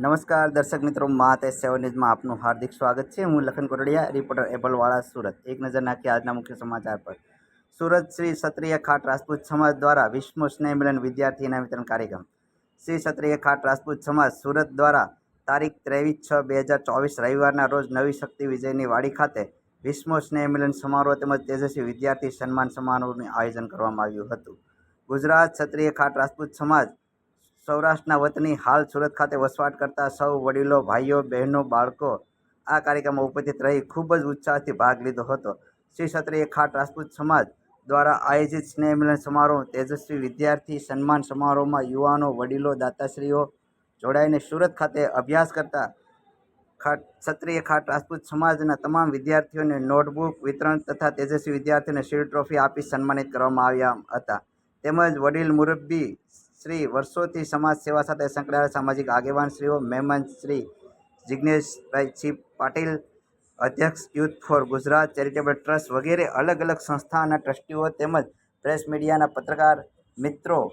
નમસ્કાર દર્શક મિત્રો મા તે સેવન ન્યૂઝમાં આપનું હાર્દિક સ્વાગત છે. હું લખન કોરડિયા રિપોર્ટર એબલવાળા સુરત. એક નજર નાખી આજના મુખ્ય સમાચાર પર. સુરત શ્રી ક્ષત્રિય ખાટ રાજપૂત સમાજ દ્વારા વિશ્વ સ્નેહ મિલન વિદ્યાર્થી ઇનામ વિતરણ કાર્યક્રમ. શ્રી ક્ષત્રિય ખાટ રાજપૂત સમાજ સુરત દ્વારા તારીખ ત્રેવીસ છ બે હજાર ચોવીસ રવિવારના રોજ નવી શક્તિ વિજયની વાડી ખાતે વિશ્વ સ્નેહ મિલન સમારોહ તેમજ તેજસ્વી વિદ્યાર્થી સન્માન સમારોહનું આયોજન કરવામાં આવ્યું હતું. ગુજરાત ક્ષત્રિય ખાટ રાજપૂત સમાજ સૌરાષ્ટ્રના વતની હાલ સુરત ખાતે વસવાટ કરતા સૌ વડીલો, ભાઈઓ, બહેનો, બાળકો આ કાર્યક્રમમાં ઉપસ્થિત રહી ખૂબ જ ઉત્સાહથી ભાગ લીધો હતો. શ્રી ક્ષત્રિય ખાટ રાજપૂત સમાજ દ્વારા આયોજિત સ્નેહ મિલન સમારોહ, તેજસ્વી વિદ્યાર્થી સન્માન સમારોહમાં યુવાનો, વડીલો, દાતાશ્રીઓ જોડાઈને સુરત ખાતે અભ્યાસ કરતા ખાટ, ક્ષત્રિય ખાટ રાજપૂત સમાજના તમામ વિદ્યાર્થીઓને નોટબુક વિતરણ તથા તેજસ્વી વિદ્યાર્થીઓને શિલ્ડ ટ્રોફી આપી સન્માનિત કરવામાં આવ્યા હતા. તેમજ વડીલ મુરબ્બી શ્રી વર્ષોથી સમાજ સેવા સાથે સંકળાયેલા સામાજિક આગેવાનશ્રીઓ મહેમાન શ્રી જિજ્ઞેશભાઈ છી પાટીલ, અધ્યક્ષ youth for Gujarat charitable trust વગેરે અલગ અલગ સંસ્થાના ટ્રસ્ટીઓ તેમજ પ્રેસ મીડિયાના પત્રકાર મિત્રો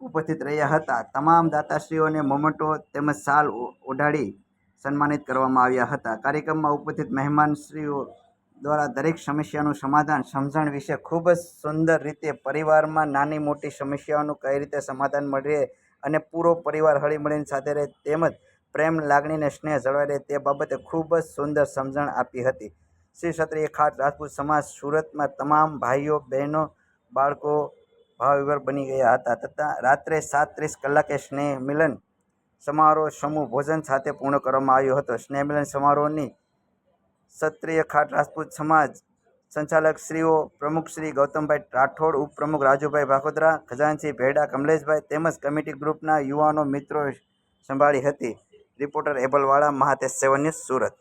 ઉપસ્થિત રહ્યા હતા. તમામ દાતાશ્રીઓને મોમેન્ટો તેમજ ઓ- ઓઢાડી સન્માનિત કરવામાં આવ્યા હતા. કાર્યક્રમમાં ઉપસ્થિત મહેમાનશ્રીઓ દ્વારા દરેક સમસ્યાનું સમાધાન સમજણ વિશે ખૂબ જ સુંદર રીતે પરિવારમાં નાની મોટી સમસ્યાઓનું કઈ રીતે સમાધાન મળે અને પૂરો પરિવાર હળીમળીને સાથે રહે તેમજ પ્રેમ, લાગણીને સ્નેહ જળવાઈ રહે તે બાબતે ખૂબ જ સુંદર સમજણ આપી હતી. શ્રી ક્ષત્રિય ખાટ રાજપૂત સમાજ સુરતમાં તમામ ભાઈઓ, બહેનો, બાળકો ભાવવિભર બની ગયા હતા તથા રાત્રે સાત ત્રીસ કલાકે સ્નેહ મિલન સમારોહ સમૂહ ભોજન સાથે પૂર્ણ કરવામાં આવ્યો હતો. સ્નેહ મિલન સમારોહની ક્ષત્રિય ખાટ રાજપૂત સમાજ સંચાલક શ્રીઓ પ્રમુખ શ્રી ગૌતમભાઈ રાઠોડ, ઉપપ્રમુખ રાજુભાઈ ભાખોદરા ખજાનસિંહ ભેડા, કમલેશભાઈ તેમજ કમિટી ગ્રુપના યુવાનો મિત્રો સંભાળી હતી. રિપોર્ટર એબલવાળા મહાતેજ સેવન સુરત.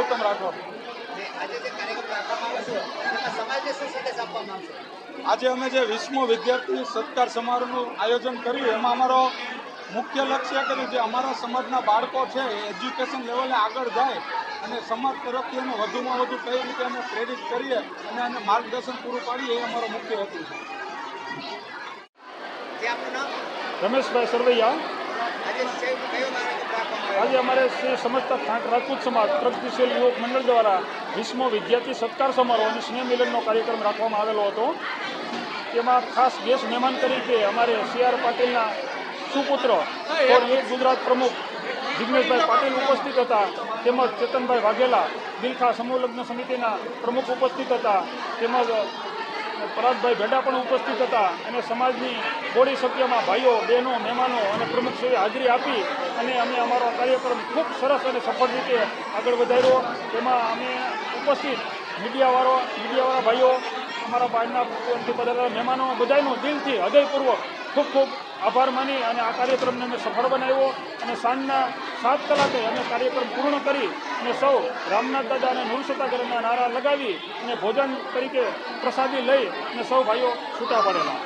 ગૌતમ રાઠોડ. આજે અમે જે વિશ્વ વિદ્યાર્થી સત્કાર સમારોહનું આયોજન કર્યું એમાં અમારો મુખ્ય લક્ષ્ય કર્યું જે અમારા સમાજના બાળકો છે એ એજ્યુકેશન લેવલે આગળ જાય અને સમાજ તરફથી એને વધુમાં વધુ કઈ રીતે અમે પ્રેરિત કરીએ અને એને માર્ગદર્શન પૂરું પાડીએ એ અમારો મુખ્ય હેતુ છે. રમેશભાઈ સરવૈયા. આજે અમારે શ્રી સમસ્ત ખાંટ રાજપૂત સમાજ પ્રગતિશીલ યુવક મંડળ દ્વારા વિશ્વ વિદ્યાર્થી સત્કાર સમારોહ અને સ્નેહ મિલનનો કાર્યક્રમ રાખવામાં આવેલો હતો. તેમાં ખાસ ગેસ મહેમાન તરીકે અમારે સી આર પાટીલના સુપુત્ર ગુજરાત પ્રમુખ જિગ્નેશભાઈ પાટીલ ઉપસ્થિત હતા. તેમજ ચેતનભાઈ વાઘેલા દિલખા સમૂહ લગ્ન સમિતિના પ્રમુખ ઉપસ્થિત હતા. તેમજ પરાગભાઈ ભેડા પણ ઉપસ્થિત હતા અને સમાજની બોડી સભ્યમાં ભાઈઓ, બહેનો, મહેમાનો અને પ્રમુખશ્રીએ હાજરી આપી અને અમે અમારો કાર્યક્રમ ખૂબ સરસ અને સફળ રીતે આગળ વધાર્યો. તેમાં અમે ઉપસ્થિત મીડિયાવાળો, મીડિયાવાળા ભાઈઓ, અમારા બહારના થી મહેમાનો બધાનો દિલથી હૃદયપૂર્વક ખૂબ ખૂબ આભાર માની અને આ કાર્યક્રમને અમે સફળ બનાવ્યો અને સાંજના સાત કલાકે અમે કાર્યક્રમ પૂર્ણ કરી અને સૌ રામનાથ દાદા અને નુરસતાગરના નારા લગાવી અને ભોજન તરીકે પ્રસાદી લઈ અને સૌ ભાઈઓ છૂટા પડેલા.